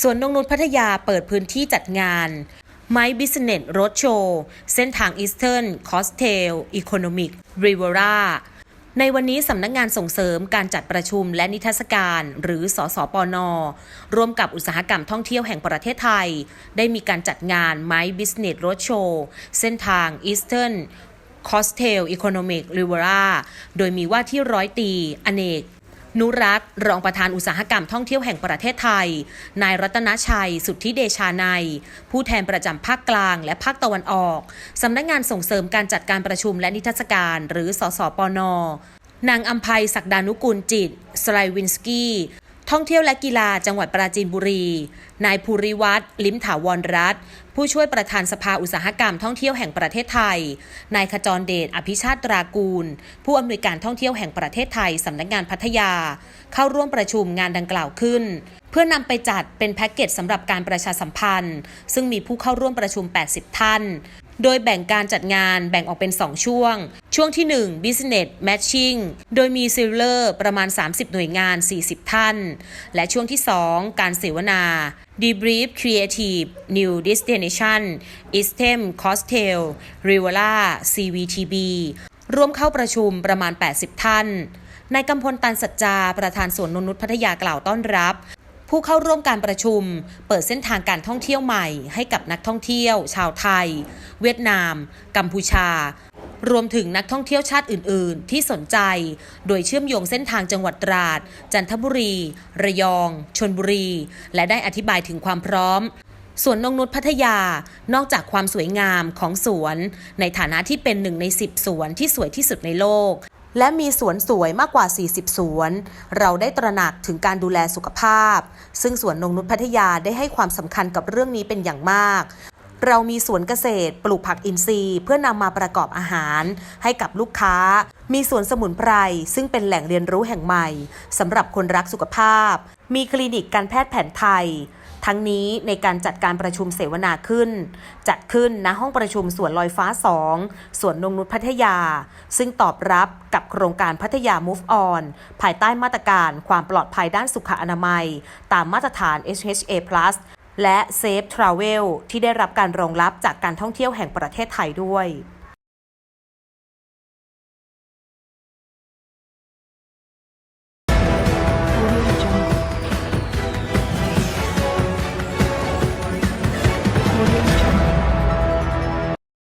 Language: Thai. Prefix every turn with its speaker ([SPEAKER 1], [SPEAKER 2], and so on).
[SPEAKER 1] สวนนงนุชพัทยาเปิดพื้นที่จัดงาน My Business Roadshow เส้นทาง Eastern Coastal Economic Riviera ในวันนี้สำนักงงานส่งเสริมการจัดประชุมและนิทรรศการ หรือสสปนร่วมกับอุตสาหกรรมท่องเที่ยวแห่งประเทศไทย ได้มีการจัดงาน My Business Roadshow เส้นทาง Eastern Coastal Economic Rivera โดยมีว่าที่ร้อยตี อเนก นุรัตน์รองประธานอุตสาหกรรมท่องเที่ยวแห่งประเทศไทย นายรัตนชัย สุทธิเดชานายผู้แทนประจำภาคกลางและภาคตะวันออก สำนักงงานส่งเสริมการจัดการประชุมและนิทรรศการ หรือ สสปน นางอัมภัยศักดานุกูลจิต สไลวินสกี้ ท่องเที่ยวและกีฬาจังหวัดปราจีนบุรี นายภูริวัตรลิมถาวรรัตผู้ช่วยประธานสภาอุตสาหกรรมท่องเที่ยวแห่งประเทศไทย นายขจรเดชอภิชาติตรากูล ผู้อำนวยการท่องเที่ยวแห่งประเทศไทยสำนักงานพัทยา เข้าร่วมประชุมงานดังกล่าวขึ้น เพื่อนำไปจัดเป็นแพ็กเกจสำหรับการประชาสัมพันธ์ ซึ่งมีผู้เข้าร่วมประชุม 80 ท่าน โดยแบ่งการจัดงานแบ่งออกเป็น 2 ช่วง ช่วงที่ 1 Business Matching โดยมีซิลเลอร์ประมาณ 30 หน่วยงาน 40 ท่าน และช่วงที่ 2 การเสวนา Debrief Creative New Destination Eastern Coastal Riviera CVTB ร่วมเข้าประชุมประมาณ 80 ท่านนายกำพลตันสัจจา ประธานสวนนนุษพัทยากล่าวต้อนรับ ผู้เข้าร่วมการประชุม เปิดเส้นทางการท่องเที่ยวใหม่ ให้กับนักท่องเที่ยว ชาวไทย เวียดนาม กัมพูชา รวมถึงนักท่องเที่ยวชาติอื่น ๆ ที่สนใจ โดยเชื่อมโยงเส้นทางจังหวัดตราด จันทบุรี ระยองชนบุรี และได้อธิบายถึงความพร้อมสวนนงนุชพัทยา นอกจากความสวยงามของสวน ในฐานะที่เป็นหนึ่งใน10สวนที่สวยที่สุดในโลก และมีสวนสวยมากกว่า 40 สวน เราได้ตระหนักถึงการดูแลสุขภาพ ซึ่งสวนนงนุชพัทยาได้ให้ความสำคัญกับเรื่องนี้เป็นอย่างมาก เรามีสวนเกษตร ปลูกผักอินทรีย์ เพื่อนำมาประกอบอาหาร ให้กับลูกค้า มีสวนสมุนไพร ซึ่งเป็นแหล่งเรียนรู้แห่งใหม่สำหรับคนรักสุขภาพ มีคลินิกการแพทย์แผนไทย ทั้งนี้ในการจัดการประชุมเสวนาขึ้น จัดขึ้นณห้องประชุมสวนลอยฟ้า 2 สวนนงนุชพัทยา ซึ่งตอบรับกับโครงการพัทยา Move On ภายใต้มาตรการความปลอดภัยด้านสุขอนามัย ตามมาตรฐาน HHA+ และ Safe Travel ที่ได้รับการรองรับจากการท่องเที่ยวแห่งประเทศไทยด้วย